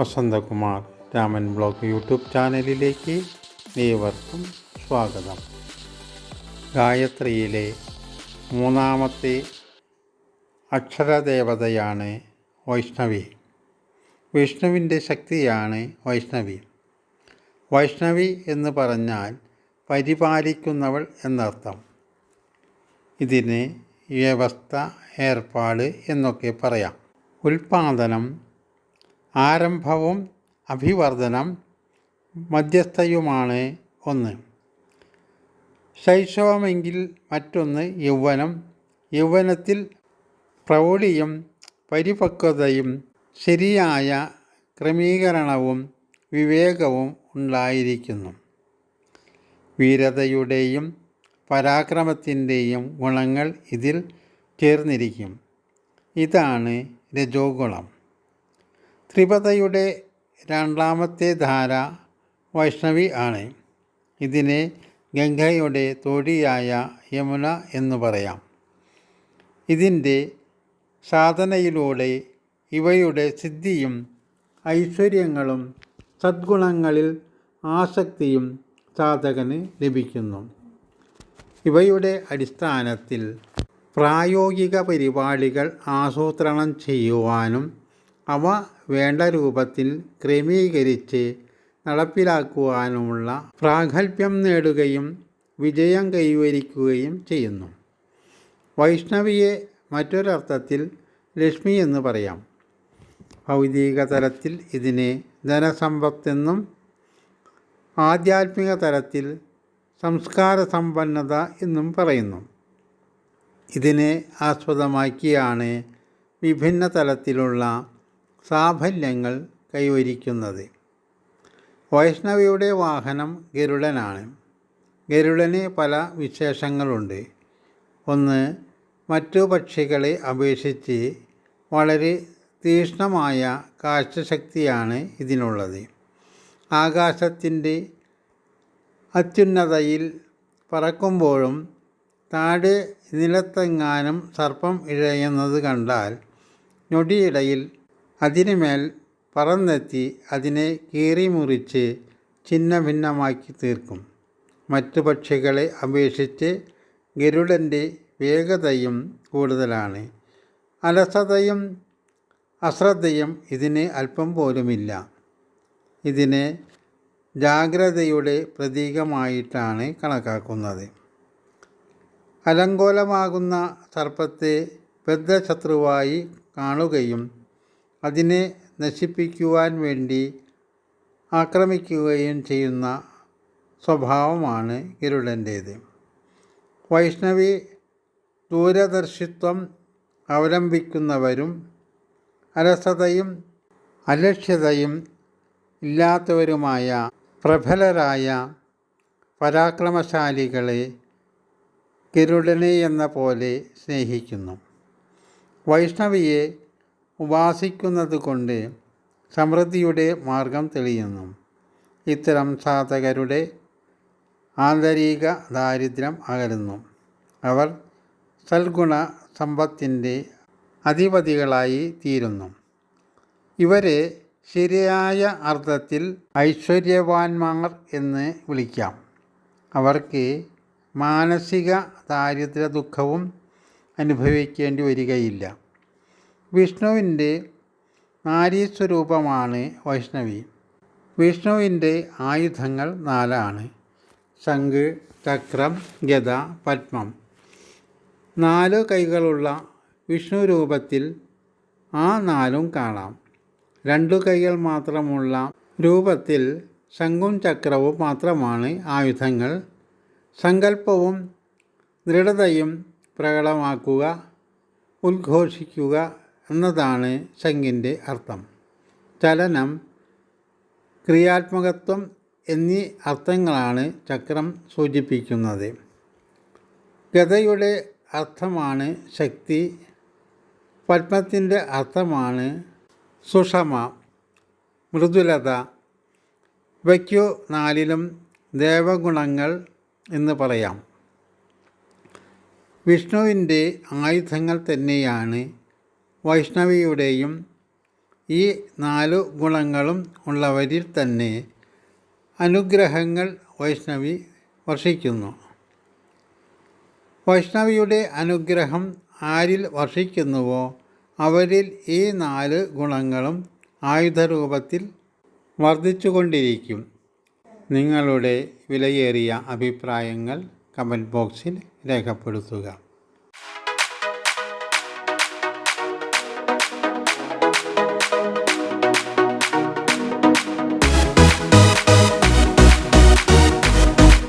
Vasanthakumar Raman blog YouTube ചാനലിലേക്ക് ഏവർക്കും സ്വാഗതം. ഗായത്രിയിലെ മൂന്നാമത്തെ അക്ഷരദേവതയാണ് വൈഷ്ണവി. വിഷ്ണുവിന്റെ ശക്തിയാണ് വൈഷ്ണവി. വൈഷ്ണവി എന്ന് പറഞ്ഞാൽ പരിപാലിക്കുന്നവൾ എന്നർത്ഥം. ഇതിന് വ്യവസ്ഥ ഏർപ്പാട് എന്നൊക്കെ പറയാം. ഉൽപാദനം ആരംഭവും അഭിവർദ്ധനം മധ്യസ്ഥയുമാണ് ഒന്ന്. ശൈശവമെങ്കിൽ മറ്റൊന്ന് യൗവനം. യൗവനത്തിൽ പ്രൗഢിയും പരിപക്വതയും ശരിയായ ക്രമീകരണവും വിവേകവും ഉണ്ടായിരിക്കുന്നു. വീരതയുടെയും പരാക്രമത്തിന്റെയും ഗുണങ്ങൾ ഇതിൽ ചേർന്നിരിക്കും. ഇതാണ് രജോ ഗുണം ത്രിപതയുടെ രണ്ടാമത്തെ ധാര വൈഷ്ണവി ആണ്. ഇതിനെ ഗംഗയുടെ തോടിയായ യമുന എന്ന് പറയാം. ഇതിന്റെ സാധനയിലൂടെ ഇവയുടെ സിദ്ധിയും ഐശ്വര്യങ്ങളും സദ്ഗുണങ്ങളിൽ ആസക്തിയും സാധകന് ലഭിക്കുന്നു. ഇവയുടെ അടിസ്ഥാനത്തിൽ പ്രായോഗിക പരിപാടികൾ ആസൂത്രണം ചെയ്യുവാനും അവ വേണ്ട രൂപത്തിൽ ക്രമീകരിച്ച് നടപ്പിലാക്കുവാനുമുള്ള പ്രാഗൽഭ്യം നേടുകയും വിജയം കൈവരിക്കുകയും ചെയ്യുന്നു. വൈഷ്ണവിയെ മറ്റൊരർത്ഥത്തിൽ ലക്ഷ്മി എന്ന് പറയാം. ഭൗതിക തലത്തിൽ ഇതിനെ ധനസമ്പത്തെന്നും ആധ്യാത്മിക തലത്തിൽ സംസ്കാര സമ്പന്നത എന്നും പറയുന്നു. ഇതിനെ ആസ്പദമാക്കിയാണ് വിഭിന്ന തലത്തിലുള്ള സാഫല്യങ്ങൾ കൈവരിക്കുന്നത്. വൈഷ്ണവിയുടെ വാഹനം ഗരുഡനാണ്. ഗരുഡന് പല വിശേഷങ്ങളുണ്ട്. ഒന്ന് മറ്റു പക്ഷികളെ അപേക്ഷിച്ച് വളരെ തീക്ഷ്ണമായ കാഴ്ചശക്തിയാണ് ഇതിനുള്ളത്. ആകാശത്തിന്റെ അത്യുന്നതയിൽ പറക്കുമ്പോഴും താഴെ നിലത്തെങ്ങാനും സർപ്പം ഇഴയുന്നത് കണ്ടാൽ ഞൊടിയിടയിൽ അതിനുമേൽ പറന്നെത്തി അതിനെ കീറി മുറിച്ച് ഛിന്ന ഭിന്നമാക്കി തീർക്കും. മറ്റു പക്ഷികളെ അപേക്ഷിച്ച് ഗരുഡന്റെ വേഗതയും കൂടുതലാണ്. അലസതയും അശ്രദ്ധയും ഇതിന് അല്പം പോലുമില്ല. ഇതിനെ ജാഗ്രതയുടെ പ്രതീകമായിട്ടാണ് കണക്കാക്കുന്നത്. അലങ്കോലമാകുന്ന സർപ്പത്തെ ബദ്ധശത്രുവായി കാണുകയും അതിനെ നശിപ്പിക്കുവാൻ വേണ്ടി ആക്രമിക്കുകയും ചെയ്യുന്ന സ്വഭാവമാണ് ഗരുഡന്റേത് വൈഷ്ണവി ദൂരദർശിത്വം അവലംബിക്കുന്നവരും അലസതയും അലക്ഷ്യതയും ഇല്ലാത്തവരുമായ പ്രബലരായ പരാക്രമശാലികളെ ഗരുഡനെ എന്ന പോലെ സ്നേഹിക്കുന്നു. വൈഷ്ണവിയെ ഉപാസിക്കുന്നത് കൊണ്ട് സമൃദ്ധിയുടെ മാർഗം തെളിയുന്നു. ഇത്തരം സാധകരുടെ ആന്തരിക ദാരിദ്ര്യം അകലുന്നു. അവർ സൽഗുണ സമ്പത്തിന്റെ അധിപതികളായി തീരുന്നു. ഇവരെ ശരിയായ അർത്ഥത്തിൽ ഐശ്വര്യവാന്മാർ എന്ന് വിളിക്കാം. അവർക്ക് മാനസിക ദാരിദ്ര്യ ദുഃഖവും അനുഭവിക്കേണ്ടി വരികയില്ല. വിഷ്ണുവിന്റെ നാരീസ്വരൂപമാണ് വൈഷ്ണവി. വിഷ്ണുവിന്റെ ആയുധങ്ങൾ നാലാണ്. ശംഖ് ചക്രം ഗത പത്മം. നാല് കൈകളുള്ള വിഷ്ണു രൂപത്തിൽ ആ നാലും കാണാം. രണ്ടു കൈകൾ മാത്രമുള്ള രൂപത്തിൽ ശംഖും ചക്രവും മാത്രമാണ് ആയുധങ്ങൾ. സങ്കല്പവും ദൃഢതയും പ്രകടമാക്കുക ഉദ്ഘോഷിക്കുക എന്നതാണ് ശങ്കിന്റെ അർത്ഥം. ചലനം ക്രിയാത്മകത്വം എന്നീ അർത്ഥങ്ങളാണ് ചക്രം സൂചിപ്പിക്കുന്നത്. ഗതയുടെ അർത്ഥമാണ് ശക്തി പത്മത്തിന്റെ അർത്ഥമാണ് സുഷമ മൃദുലത. ഇവയ്ക്കു നാലിലും ദേവഗുണങ്ങൾ എന്ന് പറയാം. വിഷ്ണുവിന്റെ ആയുധങ്ങൾ തന്നെയാണ് വൈഷ്ണവിയുടെയും ഈ നാലു ഗുണങ്ങളും ഉള്ളവരിൽ തന്നെ അനുഗ്രഹങ്ങൾ വൈഷ്ണവി വർഷിക്കുന്നു. വൈഷ്ണവിയുടെ അനുഗ്രഹം ആരിൽ വർഷിക്കുന്നുവോ അവരിൽ ഈ നാല് ഗുണങ്ങളും ആയുധരൂപത്തിൽ വർദ്ധിച്ചുകൊണ്ടിരിക്കും. നിങ്ങളുടെ വിലയേറിയ അഭിപ്രായങ്ങൾ കമന്റ് ബോക്സിൽ രേഖപ്പെടുത്തുക.